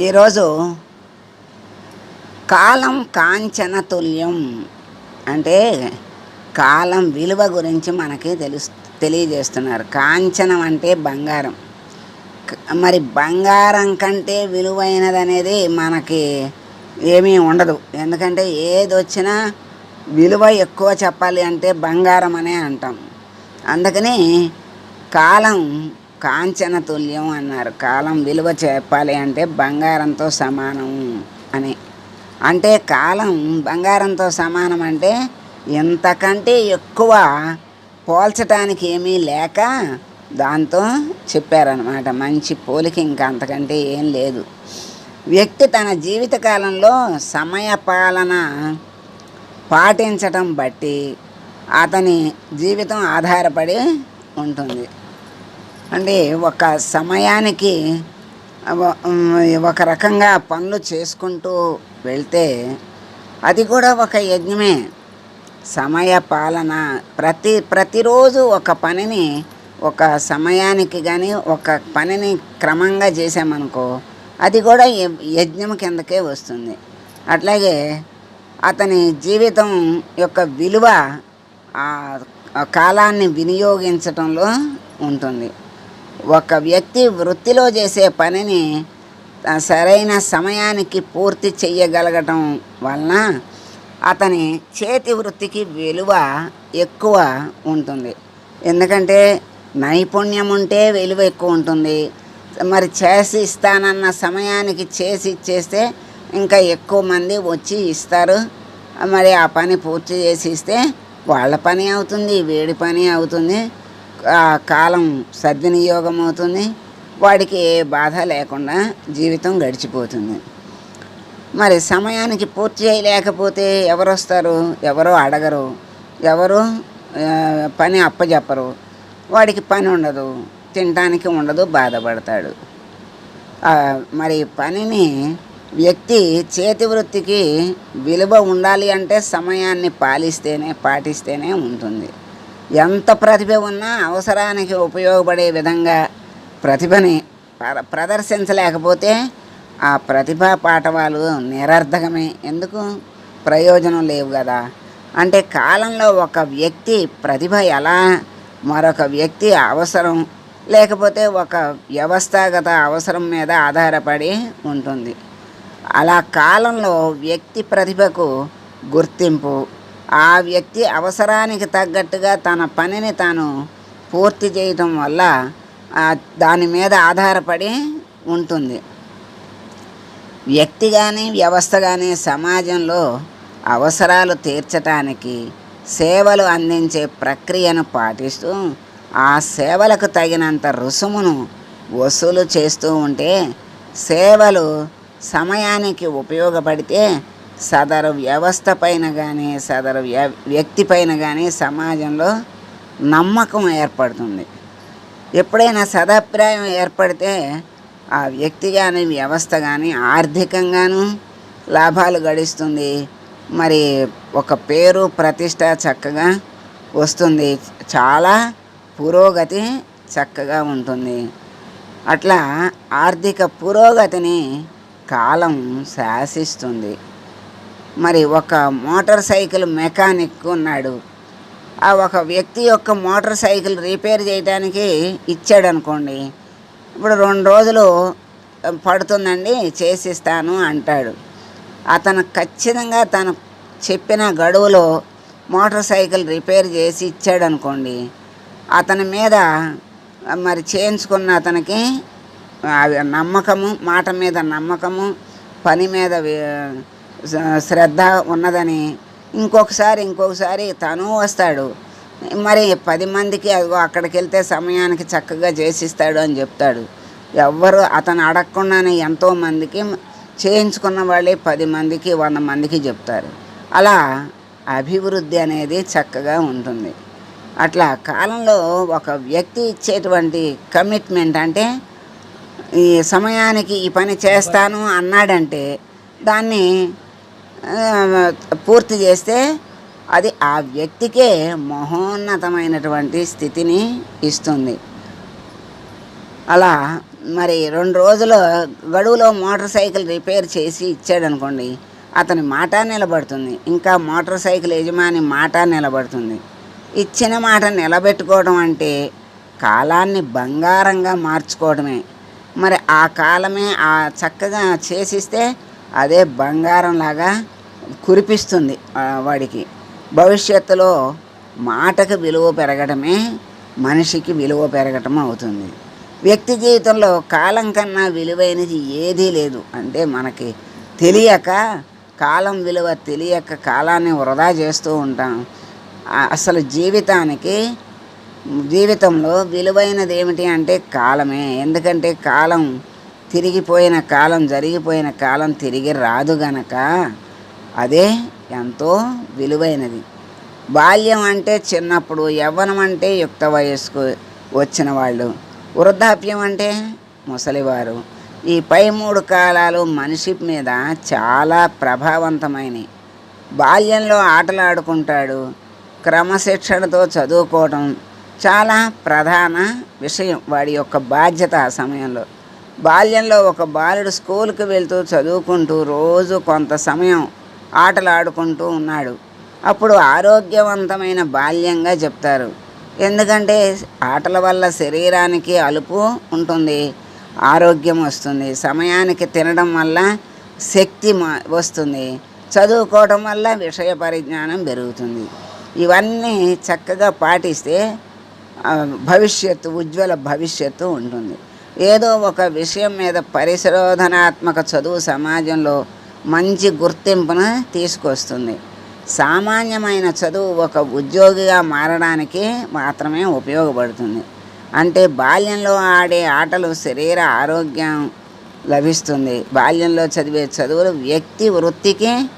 ఈరోజు కాలం కాంచన తుల్యం. అంటే కాలం విలువ గురించి మనకి తెలుసు తెలియజేస్తున్నారు. కాంచనం అంటే బంగారం. మరి బంగారం కంటే విలువైనది అనేది మనకి ఏమీ ఉండదు. ఎందుకంటే ఏది వచ్చినా విలువ ఎక్కువ చెప్పాలి అంటే బంగారం అనే అంటాం. అందుకని కాలం కాంచన తుల్యం అన్నారు. కాలం విలువ చెప్పాలి అంటే బంగారంతో సమానం అని. అంటే కాలం బంగారంతో సమానం అంటే ఇంతకంటే ఎక్కువ పోల్చటానికి ఏమీ లేక దాంతో చెప్పారనమాట మంచి పోలిక ఇంకా అంతకంటే ఏం లేదు. వ్యక్తి తన జీవితకాలంలో సమయ పాలన పాటించటం బట్టి అతని జీవితం ఆధారపడి ఉంటుంది. అంటే ఒక సమయానికి ఒక- రకంగా పనులు చేసుకుంటూ వెళ్తే అది కూడా ఒక యజ్ఞమే. సమయ పాలన. ప్రతి ప్రతిరోజు ఒక పనిని ఒక సమయానికి కానీ ఒక పనిని క్రమంగా చేసామనుకో అది కూడా యజ్ఞం కిందకే వస్తుంది. అట్లాగే అతని జీవితం యొక్క విలువ ఆ కాలాన్ని వినియోగించటంలో ఉంటుంది. ఒక వ్యక్తి వృత్తిలో చేసే పనిని సరైన సమయానికి పూర్తి చేయగలగటం వలన అతని చేతి వృత్తికి విలువ ఎక్కువ ఉంటుంది. ఎందుకంటే నైపుణ్యం ఉంటే విలువ ఎక్కువ ఉంటుంది. మరి చేసి ఇస్తానన్న సమయానికి చేసి ఇచ్చేస్తే ఇంకా ఎక్కువ మంది వచ్చి ఇస్తారు. మరి ఆ పని పూర్తి చేసి ఇస్తే వాళ్ళ పని అవుతుంది వీడి పని అవుతుంది. కాలం సద్వినియోగం అవుతుంది వాడికి ఏ బాధ లేకుండా జీవితం గడిచిపోతుంది. మరి సమయానికి పూర్తి చేయలేకపోతే ఎవరు వస్తారు ఎవరు అడగరు. ఎవరు పని అప్పచెప్పరు వాడికి పని ఉండదు. తినడానికి ఉండదు బాధపడతాడు. మరి పనిని వ్యక్తి చేతి వృత్తికి విలువ ఉండాలి అంటే సమయాన్ని పాలిస్తేనే పాటిస్తేనే ఉంటుంది. ఎంత ప్రతిభ ఉన్నా అవసరానికి ఉపయోగపడే విధంగా ప్రతిభని ప్రదర్శించలేకపోతే ఆ ప్రతిభా పాఠవాలు నిరర్ధకమే. ఎందుకు? ప్రయోజనం లేవు కదా. అంటే కాలంలో ఒక వ్యక్తి ప్రతిభ ఎలా మరొక వ్యక్తి అవసరం లేకపోతే ఒక వ్యవస్థాగత అవసరం మీద ఆధారపడి ఉంటుంది. అలా కాలంలో వ్యక్తి ప్రతిభకు గుర్తింపు ఆ వ్యక్తి అవసరానికి తగ్గట్టుగా తన పనిని తాను పూర్తి చేయటం వల్ల దాని మీద ఆధారపడి ఉంటుంది. వ్యక్తి కానీ వ్యవస్థ కానీ సమాజంలో అవసరాలు తీర్చటానికి సేవలు అందించే ప్రక్రియను పాటిస్తూ ఆ సేవలకు తగినంత రుసుమును వసూలు చేస్తూ ఉంటే సేవలు సమయానికి ఉపయోగపడితే సదరు వ్యవస్థ పైన కానీ సదరు వ్య- వ్యక్తి పైన కానీ సమాజంలో నమ్మకం ఏర్పడుతుంది. ఎప్పుడైనా సదాభిప్రాయం ఏర్పడితే ఆ వ్యక్తి కానీ వ్యవస్థ కానీ ఆర్థికంగాను లాభాలు గడిస్తుంది. మరి ఒక పేరు ప్రతిష్ట చక్కగా వస్తుంది. చాలా పురోగతి చక్కగా ఉంటుంది. అట్లా ఆర్థిక పురోగతిని కాలం శాసిస్తుంది. మరి ఒక మోటార్ సైకిల్ మెకానిక్ ఉన్నాడు. ఆ ఒక వ్యక్తి యొక్క మోటార్ సైకిల్ రిపేర్ చేయడానికి ఇచ్చాడు అనుకోండి ఇప్పుడు రెండు రోజులు పడుతుందండి చేసిస్తాను అంటాడు. అతను ఖచ్చితంగా తను చెప్పిన గడువులో మోటార్ సైకిల్ రిపేర్ చేసి ఇచ్చాడు అనుకోండి అతని మీద మరి చేయించుకున్న అతనికి నమ్మకము మాట మీద నమ్మకము పని మీద శ్రద్ధ ఉన్నదని ఇంకొకసారి ఇంకొకసారి తను వస్తాడు. మరి పది మందికి అదిగో అక్కడికి వెళ్తే సమయానికి చక్కగా చేసిస్తాడు అని చెప్తాడు. ఎవ్వరు అతను అడగకుండానే ఎంతో మందికి చేయించుకున్న వాళ్ళే పది మందికి వంద మందికి చెప్తారు. అలా అభివృద్ధి అనేది చక్కగా ఉంటుంది. అట్లా కాలంలో ఒక వ్యక్తి ఇచ్చేటువంటి కమిట్మెంట్ అంటే ఈ సమయానికి ఈ పని చేస్తాను అన్నాడంటే దాన్ని పూర్తి చేస్తే అది ఆ వ్యక్తికే మహోన్నతమైనటువంటి స్థితిని ఇస్తుంది. అలా మరి రెండు రోజుల గడువులో మోటార్ సైకిల్ రిపేర్ చేసి ఇచ్చాడనుకోండి అతని మాట నిలబడుతుంది. ఇంకా మోటార్ సైకిల్ యజమాని మాట నిలబడుతుంది. ఇచ్చిన మాట నిలబెట్టుకోవడం అంటే కాలాన్ని బంగారంగా మార్చుకోవడమే. మరి ఆ కాలమే ఆ చక్కగా చేసిస్తే అదే బంగారంలాగా కురిపిస్తుంది వాడికి. భవిష్యత్తులో మాటకు విలువ పెరగడమే మనిషికి విలువ పెరగటం అవుతుంది. వ్యక్తి జీవితంలో కాలం కన్నా విలువైనది ఏదీ లేదు. అంటే మనకి తెలియక కాలం విలువ తెలియక కాలాన్ని వృధా చేస్తూ ఉంటాం. అసలు జీవితానికి జీవితంలో విలువైనది ఏమిటి అంటే కాలమే. ఎందుకంటే కాలం తిరిగిపోయిన కాలం జరిగిపోయిన కాలం తిరిగి రాదు గనక అదే ఎంతో విలువైనది. బాల్యం అంటే చిన్నప్పుడు యవ్వనం అంటే యుక్త వయస్సుకు వచ్చిన వాళ్ళు వృద్ధాప్యం అంటే ముసలివారు. ఈ పై మూడు కాలాలు మనిషి మీద చాలా ప్రభావవంతమైనవి బాల్యంలో ఆటలు ఆడుకుంటాడు క్రమశిక్షణతో చదువుకోవటం చాలా ప్రధాన విషయం వాడి యొక్క బాధ్యత ఆ సమయంలో. బాల్యంలో ఒక బాలుడు స్కూల్కి వెళ్తూ చదువుకుంటూ రోజు కొంత సమయం ఆటలాడుకుంటూ ఉన్నాడు. అప్పుడు ఆరోగ్యవంతమైన బాల్యంగా చెప్తారు. ఎందుకంటే ఆటల వల్ల శరీరానికి అలుపు ఉంటుంది ఆరోగ్యం వస్తుంది సమయానికి తినడం వల్ల శక్తి మా- వస్తుంది చదువుకోవడం వల్ల విషయ పరిజ్ఞానం పెరుగుతుంది. ఇవన్నీ చక్కగా పాటిస్తే భవిష్యత్తు ఉజ్వల భవిష్యత్తు ఉంటుంది. ఏదో ఒక విషయం మీద పరిశోధనాత్మక చదువు సమాజంలో మంచి గుర్తింపును తీసుకొస్తుంది. సామాన్యమైన చదువు ఒక ఉద్యోగిగా మారడానికి మాత్రమే ఉపయోగపడుతుంది. అంటే బాల్యంలో ఆడే ఆటలు శరీర ఆరోగ్యం లభిస్తుంది. బాల్యంలో చదివే చదువులు వ్యక్తి వృత్తికి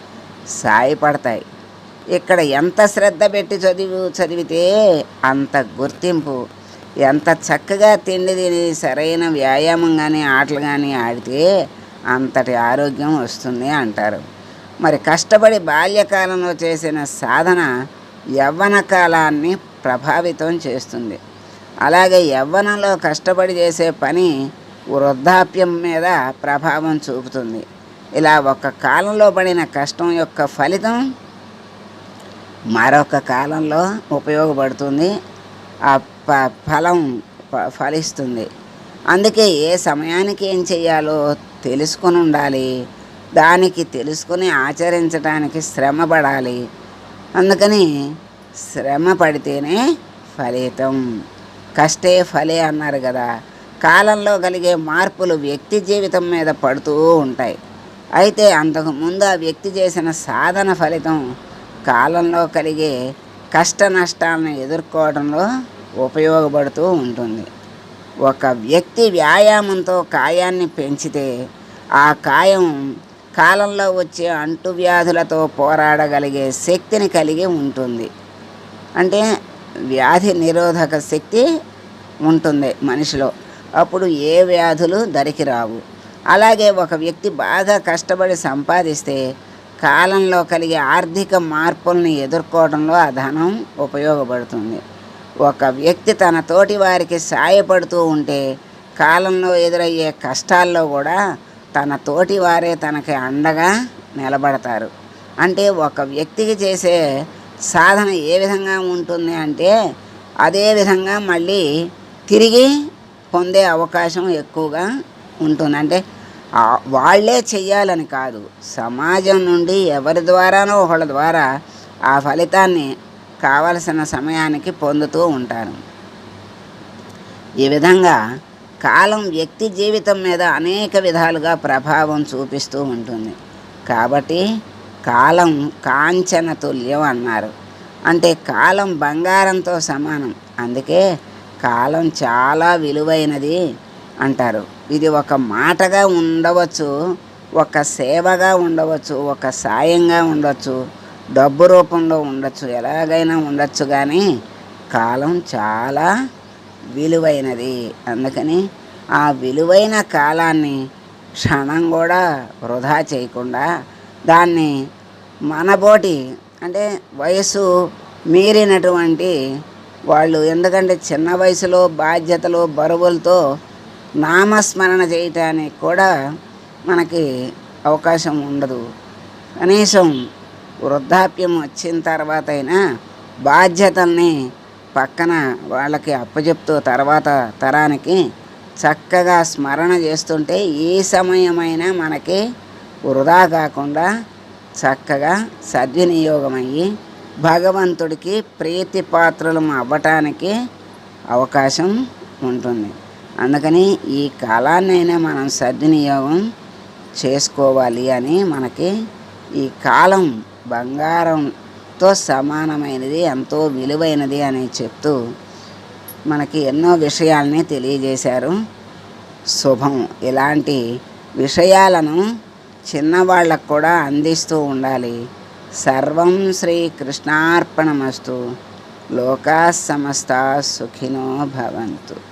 సాయపడతాయి. ఇక్కడ ఎంత శ్రద్ధ పెట్టి చదివి చదివితే అంత గుర్తింపు ఎంత చక్కగా తిండి తిని సరైన వ్యాయామం కానీ ఆటలు కానీ ఆడితే అంతటి ఆరోగ్యం వస్తుంది అంటారు. మరి కష్టపడి బాల్యకాలంలో చేసిన సాధన యవ్వన కాలాన్ని ప్రభావితం చేస్తుంది. అలాగే యవ్వనంలో కష్టపడి చేసే పని వృద్ధాప్యం మీద ప్రభావం చూపుతుంది. ఇలా ఒక కాలంలో పడిన కష్టం యొక్క ఫలితం మరొక కాలంలో ఉపయోగపడుతుంది. ఆ ప ఫలం ఫలిస్తుంది. అందుకే ఏ సమయానికి ఏం చేయాలో తెలుసుకొని ఉండాలి. దానికి తెలుసుకొని ఆచరించడానికి శ్రమ పడాలి అందుకని శ్రమ పడితేనే ఫలితం. కష్టే ఫలే అన్నారు కదా. కాలంలో కలిగే మార్పులు వ్యక్తి జీవితం మీద పడుతూ ఉంటాయి. అయితే అంతకు ముందు ఆ వ్యక్తి చేసిన సాధన ఫలితం కాలంలో కలిగే కష్ట నష్టాలను ఎదుర్కోవడంలో ఉపయోగపడుతూ ఉంటుంది. ఒక వ్యక్తి వ్యాయామంతో కాయాన్ని పెంచితే ఆ కాయం కాలంలో వచ్చే అంటువ్యాధులతో పోరాడగలిగే శక్తిని కలిగి ఉంటుంది. అంటే వ్యాధి నిరోధక శక్తి ఉంటుంది మనిషిలో. అప్పుడు ఏ వ్యాధులు దరికి రావు. అలాగే ఒక వ్యక్తి బాగా కష్టపడి సంపాదిస్తే కాలంలో కలిగే ఆర్థిక మార్పులను ఎదుర్కోవడంలో ఆ ధనం ఉపయోగపడుతుంది. ఒక వ్యక్తి తన తోటి వారికి సాయపడుతూ ఉంటే కాలంలో ఎదురయ్యే కష్టాల్లో కూడా తన తోటి వారే తనకి అండగా నిలబడతారు. అంటే ఒక వ్యక్తికి చేసే సాధన ఏ విధంగా ఉంటుంది అంటే అదే విధంగా మళ్ళీ తిరిగి పొందే అవకాశం ఎక్కువగా ఉంటుంది. అంటే వాళ్ళే చెయ్యాలని కాదు. సమాజం నుండి ఎవరి ద్వారానో ఒకళ్ళ ద్వారా ఆ ఫలితాన్ని కావలసిన సమయానికి పొందుతూ ఉంటారు. ఈ విధంగా కాలం వ్యక్తి జీవితం మీద అనేక విధాలుగా ప్రభావం చూపిస్తూ ఉంటుంది. కాబట్టి కాలం కాంచన తుల్యం అన్నారు. అంటే కాలం బంగారంతో సమానం. అందుకే కాలం చాలా విలువైనది అంటారు. ఇది ఒక మాటగా ఉండవచ్చు ఒక సేవగా ఉండవచ్చు ఒక సాయంగా ఉండవచ్చు డబ్బు రూపంలో ఉండొచ్చు ఎలాగైనా ఉండొచ్చు కానీ కాలం చాలా విలువైనది. అందుకని ఆ విలువైన కాలాన్ని క్షణం కూడా వృధా చేయకుండా దాన్ని మనబోటి అంటే వయసు మీరినటువంటి వాళ్ళు ఎందుకంటే చిన్న వయసులో బాధ్యతలు బరువులతో నామస్మరణ చేయటానికి కూడా మనకి అవకాశం ఉండదు. కనీసం వృద్ధాప్యం వచ్చిన తర్వాత అయినా బాధ్యతల్ని పక్కన వాళ్ళకి అప్పచెప్తూ తర్వాత తరానికి చక్కగా స్మరణ చేస్తుంటే ఏ సమయమైనా మనకి వృధా కాకుండా చక్కగా సద్వినియోగమయ్యి భగవంతుడికి ప్రీతిపాత్రులం అవ్వటానికి అవకాశం ఉంటుంది. అందుకని ఈ కాలాన్నైనా మనం సద్వినియోగం చేసుకోవాలి అని మనకి ఈ కాలం బంగారంతో సమానమైనది ఎంతో విలువైనది అని చెప్తూ మనకి ఎన్నో విషయాల్ని తెలియజేశారు. శుభం. ఇలాంటి విషయాలను చిన్నవాళ్ళకు కూడా అందిస్తూ ఉండాలి. సర్వం శ్రీ కృష్ణార్పణమస్తు లోకా సమస్త సుఖినో భవంతు.